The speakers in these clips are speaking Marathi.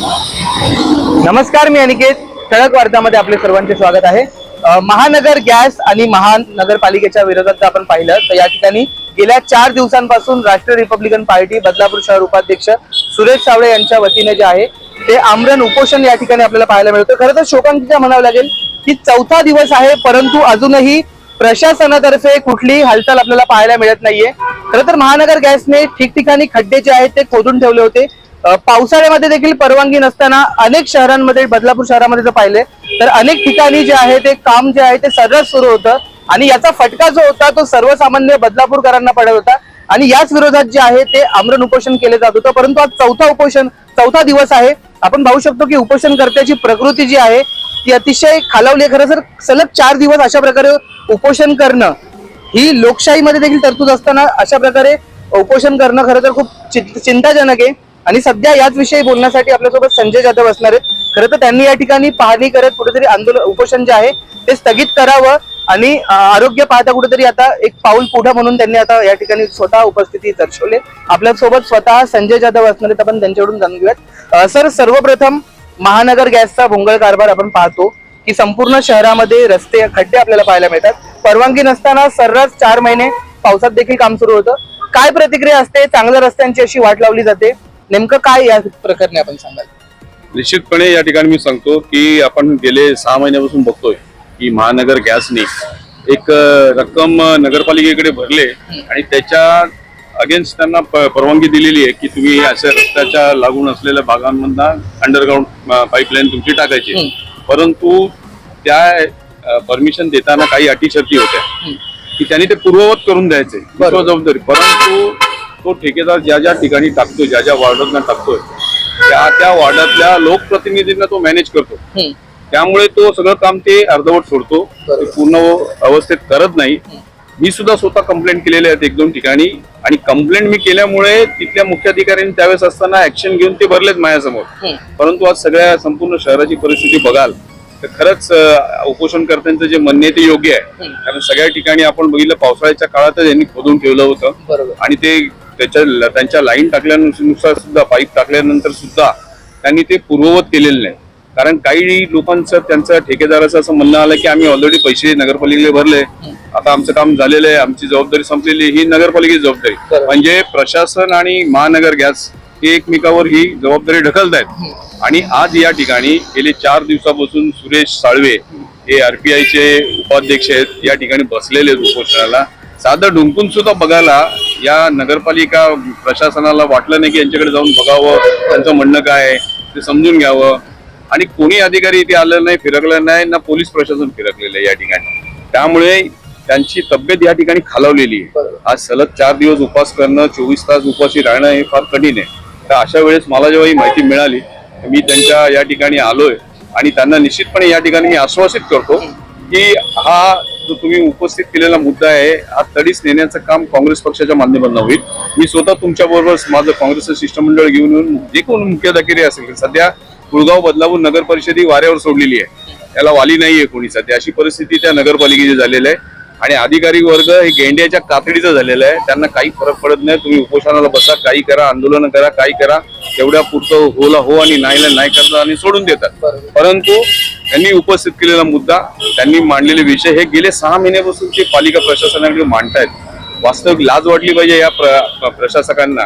नमस्कार मी अनिकेत. ठळक वार्तामध्ये आपले सर्वांचे स्वागत आहे. महानगर गॅस आणि महानगरपालिकेच्या विरोधात जर आपण पाहिलं तर या ठिकाणी गेल्या चार दिवसांपासून राष्ट्रीय रिपब्लिकन पार्टी बदलापूर शहर उपाध्यक्ष सुरेश सावळे यांच्या वतीने जे आहे ते आमरण उपोषण या ठिकाणी आपल्याला पाहायला मिळतं. खरं तर शोकांतिका म्हणावं लागेल की चौथा दिवस आहे परंतु अजूनही प्रशासनातर्फे कुठलीही हालचाल आपल्याला पाहायला मिळत नाहीये. खरं तर महानगर गॅसने ठिकठिकाणी खड्डे जे आहेत ते खोदून ठेवले होते. पावसाळ्यामध्ये देखील परवानगी नसताना अनेक शहरांमध्ये बदलापूर शहरामध्ये जर पाहिले तर अनेक ठिकाणी जे आहे ते काम जे आहे ते सर्रास सुरू होतं. आणि याचा फटका जो होता तो सर्वसामान्य बदलापूरकरांना पडत होता. आणि याच विरोधात जे आहे ते आमरण उपोषण केले जात होतं. परंतु आज चौथा उपोषण चौथा दिवस आहे. आपण पाहू शकतो की उपोषणकर्त्याची प्रकृती जी आहे ती अतिशय खालावली आहे. खरं तर सलग चार दिवस अशा प्रकारे उपोषण करणं ही लोकशाहीमध्ये देखील तरतूद असताना अशा प्रकारे उपोषण करणं खरं तर खूप चिंताजनक आहे. आणि सध्या याच विषयी बोलण्यासाठी आपल्यासोबत संजय जाधव असणार आहेत. खरं तर त्यांनी या ठिकाणी पाहणी करत कुठेतरी आंदोलन उपोषण जे आहे ते स्थगित करावं आणि आरोग्य पाहता कुठेतरी आता एक पाऊल पुढं म्हणून त्यांनी आता या ठिकाणी स्वतः उपस्थिती दर्शवले आपल्यासोबत स्वतः संजय जाधव असणार आहेत आपण त्यांच्याकडून जाणून घेऊयात. सर सर्वप्रथम महानगर गॅसचा भोंगळ कारभार आपण पाहतो की संपूर्ण शहरामध्ये रस्ते खड्डे आपल्याला पाहायला मिळतात. परवानगी नसताना सर्रास चार महिने पावसात देखील काम सुरू होतं. काय प्रतिक्रिया असते? चांगल्या रस्त्यांची अशी वाट लावली जाते. नेमकं काय या प्रकरणी आपण सांगाल? निश्चितपणे या ठिकाणी मी सांगतो की आपण गेले सहा महिन्यापासून बघतोय की महानगर गॅसने एक रक्कम नगरपालिकेकडे भरले आणि त्याच्या अगेन्स्ट त्यांना परवानगी दिलेली आहे की तुम्ही अशा रस्त्याच्या लागून असलेल्या भागांमधनं अंडरग्राऊंड पाईपलाईन तुमची टाकायची परंतु त्या परमिशन देताना काही अटी शर्ती होत्या की त्यांनी ते पूर्ववत करून द्यायचे. जबाबदारी परंतु तो ठेकेदार ज्या ज्या ठिकाणी टाकतोय ज्या ज्या वॉर्डात टाकतोय त्या त्या वॉर्डातल्या लोकप्रतिनिधींना तो मॅनेज करतो. त्यामुळे तो सगळं काम ते अर्धवट सोडतो. ते पूर्ण अवस्थेत करत नाही मी सुद्धा स्वतः कंप्लेंट केलेले आहेत एक दोन ठिकाणी आणि कंप्लेंट मी केल्यामुळे तिथल्या मुख्याधिकाऱ्यांनी त्यावेळेस असताना ऍक्शन घेऊन ते भरलेत माझ्यासमोर. परंतु आज सगळ्या संपूर्ण शहराची परिस्थिती बघाल तर खरंच उपोषणकर्त्यांचं जे म्हणणे आहे ते योग्य आहे. कारण सगळ्या ठिकाणी आपण बघितलं पावसाळ्याच्या काळातच यांनी खोदून ठेवलं होतं आणि ते त्याच्या त्यांच्या लाईन टाकल्यानुसार सुद्धा पाईप टाकल्यानंतर सुद्धा त्यांनी ते पूर्ववत केलेलं नाही कारण काही लोकांचं त्यांचं ठेकेदाराचं असं म्हणणं आलं की आम्ही ऑलरेडी पैसे नगरपालिकेला भरले आता आमचं काम झालेलं आहे आमची जबाबदारी संपलेली आहे. ही नगरपालिकेची जबाबदारी. म्हणजे प्रशासन आणि महानगर गॅस हे एकमेकावर ही जबाबदारी ढकलत आहेत आणि आज या ठिकाणी गेले चार दिवसापासून सुरेश साळवे हे आरपीआयचे उपाध्यक्ष आहेत या ठिकाणी बसलेले आहेत उपोषणाला साधं ढुंकून सुद्धा बघायला या नगरपालिका प्रशासनाला वाटलं नाही की यांच्याकडे जाऊन बघावं त्यांचं म्हणणं काय ते समजून घ्यावं. आणि कोणी अधिकारी इथे आलेलं नाही फिरकलं नाही ना पोलीस प्रशासन फिरकलेलं आहे या ठिकाणी. त्यामुळे त्यांची तब्येत या ठिकाणी खालावलेली आहे. आज सलग चार दिवस उपास करणं चोवीस तास उपाशी राहणं हे फार कठीण आहे. तर अशा वेळेस मला जेव्हा ही माहिती मिळाली मी त्यांच्या या ठिकाणी आलोय. आणि त्यांना निश्चितपणे या ठिकाणी मी आश्वासित करतो की हा जो तुम्ही उपस्थित केलेला मुद्दा आहे हा तडीस नेण्याचं काम काँग्रेस पक्षाच्या माध्यमातून होईल. मी स्वतः तुमच्या बरोबर माझं काँग्रेसचं शिष्टमंडळ घेऊन येऊन जे कोण मुख्याधिकारी असेल सध्या कुळगाव बदलापूर नगर परिषद ही वाऱ्यावर सोडलेली आहे. त्याला वाली नाहीये कोणी सध्या. अशी परिस्थिती त्या नगरपालिकेची झालेली आहे. आणि अधिकारी वर्ग हे गेंड्याच्या कातडीचं झालेलं आहे. त्यांना काही फरक पडत नाही. तुम्ही उपोषणाला बसा काही करा आंदोलन करा काही करा. तेवढ्या पुरतं होला हो आणि नाहीला नाही करतात आणि सोडून देतात. परंतु त्यांनी उपस्थित केलेला मुद्दा त्यांनी मांडलेले विषय हे गेले सहा महिन्यापासून ते पालिका प्रशासनाकडे मांडतायत. वास्तविक लाज वाटली पाहिजे या प्र- प्रशासकांना.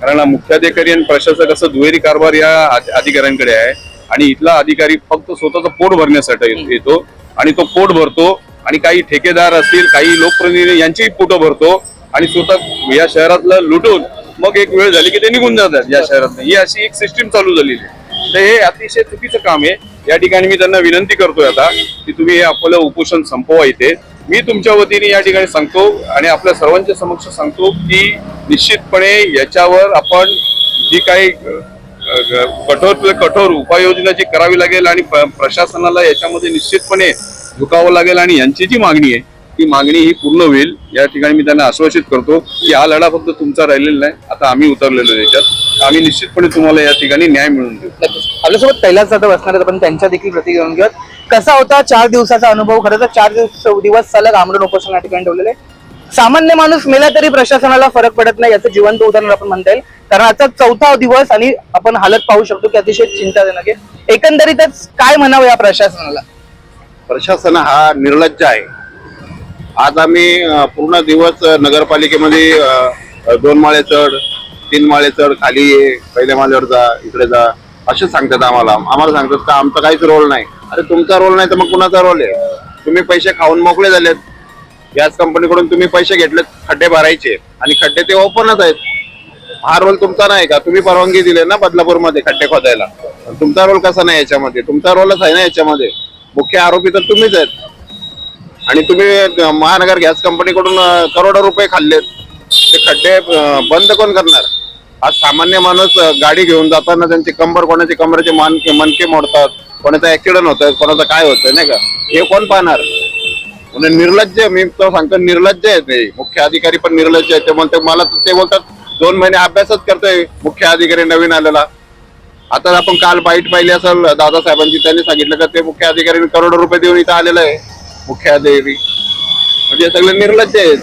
कारण मुख्याधिकारी आणि प्रशासक असं दुहेरी कारभार या अधिकाऱ्यांकडे आहे. आणि इथला अधिकारी फक्त स्वतःचं पोट भरण्यासाठी येतो. आणि तो पोट भरतो आणि काही ठेकेदार असतील काही लोकप्रतिनिधी यांचीही पोटं भरतो आणि स्वतः या शहरातलं लुटून मग एक वेळ झाली की ते निघून जातात या शहरात ही अशी एक सिस्टीम चालू झालेली आहे. तर हे अतिशय चुकीचं काम आहे. या ठिकाणी मी त्यांना विनंती करतोय आता की तुम्ही हे आपलं उपोषण संपवा इथे. मी तुमच्या वतीने या ठिकाणी सांगतो आणि आपल्या सर्वांच्या समक्ष सांगतो की निश्चितपणे याच्यावर आपण जी काही कठोर कठोर उपाययोजना जी करावी लागेल आणि प्रशासनाला याच्यामध्ये निश्चितपणे झुकावं लागेल आणि यांची जी मागणी आहे ती मागणी ही पूर्ण होईल. या ठिकाणी मी त्यांना आश्वासित करतो की हा लढा फक्त तुमचा राहिलेला नाही आता आम्ही उतरलेलो याच्यात. आम्ही निश्चितपणे तुम्हाला या ठिकाणी न्याय मिळवून देऊ. आपल्यासोबत कैलास जाधव असणार आपण त्यांच्या देखील प्रतिक्रिया घेऊन घेऊयात. कसा होता चार दिवसाचा अनुभव? खरं तर चार दिवस दिवस सलग आमरण उपोषण या ठिकाणी ठेवलेले सामान्य माणूस मेला तरी प्रशासनाला फरक पडत नाही याचं जिवंत उदाहरण आपण म्हणता येईल. कारण आता चौथा दिवस आणि आपण हालत पाहू शकतो की अतिशय चिंताजनक आहे. एकंदरीतच काय म्हणावं या प्रशासनाला? प्रशासन हा निर्लज्ज आहे. आज आम्ही पूर्ण दिवस नगरपालिकेमध्ये दोन माळे चढ तीन माळे चढ खाली ये पहिल्या माळ्यावर जा इकडे जा असं सांगतात आम्हाला. आम्हाला सांगतात का आमचा काहीच रोल नाही. अरे तुमचा रोल नाही तर मग कुणाचा रोल आहे? तुम्ही पैसे खाऊन मोकळे झालेत. गॅस कंपनीकडून तुम्ही पैसे घेतलेत खड्डे भरायचे. आणि खड्डे ते ओपनच आहेत. हा रोल तुमचा नाही का? तुम्ही परवानगी दिली ना बदलापूरमध्ये खड्डे खोदायला. तुमचा रोल कसा नाही याच्यामध्ये? तुमचा रोलच आहे ना याच्यामध्ये? मुख्य आरोपी तर तुम्हीच आहेत. आणि तुम्ही महानगर गॅस कंपनीकडून करोडो रुपये खाल्लेत. ते खड्डे बंद कोण करणार? आज सामान्य माणूस गाडी घेऊन जाताना त्यांची कंबर कोणाचे कमरेचे मान मनके मोडतात कोणाचा ऍक्सिडेंट होतोय कोणाचं काय होतंय नाही का? हे कोण पाहणार? म्हणजे निर्लज्ज मी तो सांगतो निर्लज्ज आहे ते. मुख्य अधिकारी पण निर्लज्ज आहे ते म्हणते मला ते बोलतात दोन महिने अभ्यासच करतोय मुख्य अधिकारी नवीन आलेला. आता आपण काल बाईट पाहिली असेल दादासाहेबांची त्यांनी सांगितलं का ते मुख्य अधिकाऱ्यांनी करोडो रुपये देऊन इथं आलेलं आहे. मुख्य अधिकारी. म्हणजे हे सगळे निर्लज्ज आहेत.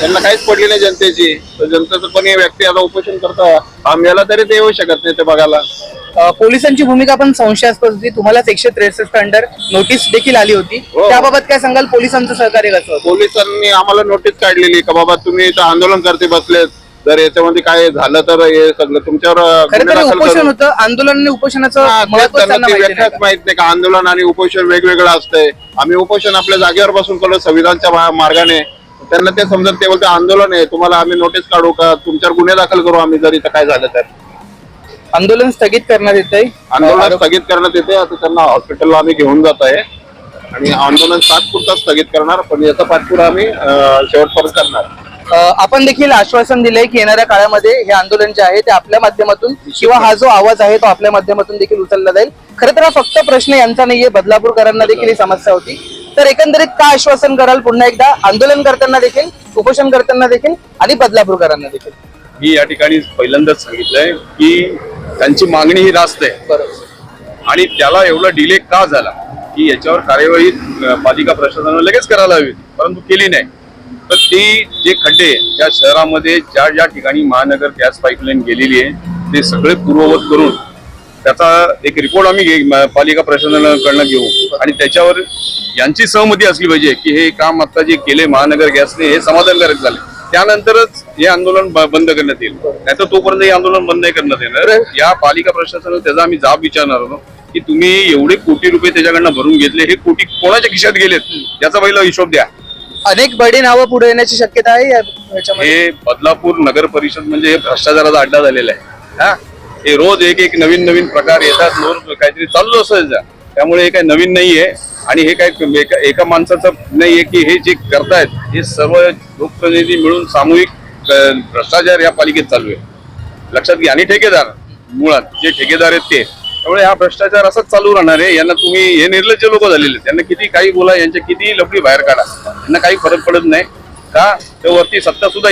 त्यांना काहीच पडली नाही जनतेची. तर जनतेचं कोणी व्यक्ती आता उपोषण करता? आम याला तरी ते येऊ शकत नाही ते बघायला. पोलिसांची भूमिका पण संशयास्पद होती. तुम्हालाच एकशे त्रेसष्ट अंडर नोटीस देखील आली होती. हो. त्याबाबत काय सांगाल? पोलिसांचं सहकार्य कसं पोलिसांनी आम्हाला नोटीस काढलेली का बाबा तुम्ही इथं आंदोलन करते बसलेत. जर याच्यामध्ये काय झालं तर हे सगळं तुमच्यावर अं, खरं गुन्हे तर दाखल उपोषण. होतं आंदोलन आणि उपोषणाचं हा, तेच महत्त्व त्यांना त्यांना ते माहिती नाही व्याख्याच का? माहीत नाही. का आंदोलन आणि उपोषण वेगवेगळं असतंय. आम्ही उपोषण आपल्या जागेवर बसून करतो संविधानच्या मा- मार्गाने. त्यांना ते समजत ते बोलते आंदोलन आहे. तुम्हाला आम्ही नोटीस काढू का? तुमच्यावर गुन्हे दाखल करू आम्ही जर इथं काय झालं तर. आंदोलन स्थगित करण्यात येत आंदोलन स्थगित करण्यात येते आता त्यांना हॉस्पिटलला आम्ही घेऊन जात आहे आणि आंदोलन तात्पुरता स्थगित करणार पण याचा पाठपुरा आम्ही अं, शेवटपर्यंत करणार. आपण देखील आश्वासन दिलंय की येणाऱ्या काळामध्ये हे आंदोलन जे आहे ते आपल्या माध्यमातून किंवा हा जो आवाज आहे तो आपल्या माध्यमातून देखील उचलला जाईल. खरं तर हा फक्त प्रश्न यांचा नाहीये. बदलापूरकरांना देखील ही समस्या होती. तर एकंदरीत काय आश्वासन कराल पुन्हा एकदा? आंदोलन करताना देखील उपोषण करताना देखील आणि बदलापूरकरांना देखील? मी या ठिकाणी पहिल्यांदाच सांगितलंय की त्यांची मागणी ही रास्त आहे. बरोबर. आणि त्याला एवढा डिले का झाला? की याच्यावर कार्यवाही पालिका प्रशासनानं लगेच करायला हवी परंतु केली नाही. तर ती जे खड्डे त्या शहरामध्ये ज्या ज्या ठिकाणी महानगर गॅस पाईपलाईन गेलेली आहे ते सगळे पूर्ववत करून त्याचा एक रिपोर्ट आम्ही पालिका प्रशासनाकडनं घेऊ. आणि त्याच्यावर यांची सहमती असली पाहिजे की हे काम आता जे केले महानगर गॅसने हे समाधानकारक झाले. त्यानंतरच हे आंदोलन बंद करण्यात येईल. नाहीतर तोपर्यंत हे आंदोलन बंद नाही करण्यात येणार. या पालिका प्रशासनाला त्याचा आम्ही जाब विचारणार होतो की तुम्ही एवढे कोटी रुपये त्याच्याकडनं भरून घेतले हे कोटी कोणाच्या खिशात गेलेत? याचा पहिला हिशोब द्या. अनेक बडी नावं पुढे येण्याची शक्यता आहे या- हे बदलापूर नगर परिषद म्हणजे हे भ्रष्टाचाराचा अड्डा झालेला आहे. हा? हे रोज एक एक नवीन नवीन प्रकार येतात रोज काहीतरी चालू असायचा त्यामुळे हे काही नवीन नाहीये आणि हे काय एका एका माणसाचं आहे की हे जे करतायत हे सर्व लोकप्रतिनिधी मिळून सामूहिक अं, भ्रष्टाचार या पालिकेत चालू आहे. लक्षात घ्या. आणि ठेकेदार मुळात जे ठेकेदार आहेत ते. त्यामुळे हा भ्रष्टाचार असाच चालू राहणार आहे. यांना तुम्ही हे निर्लज्ज लोक झालेले आहेत. त्यांना किती काही बोला यांच्या किती लफडी बाहेर काढा. यांना काही फरक पडत नाही. का? ते वरती सत्ता सुद्धा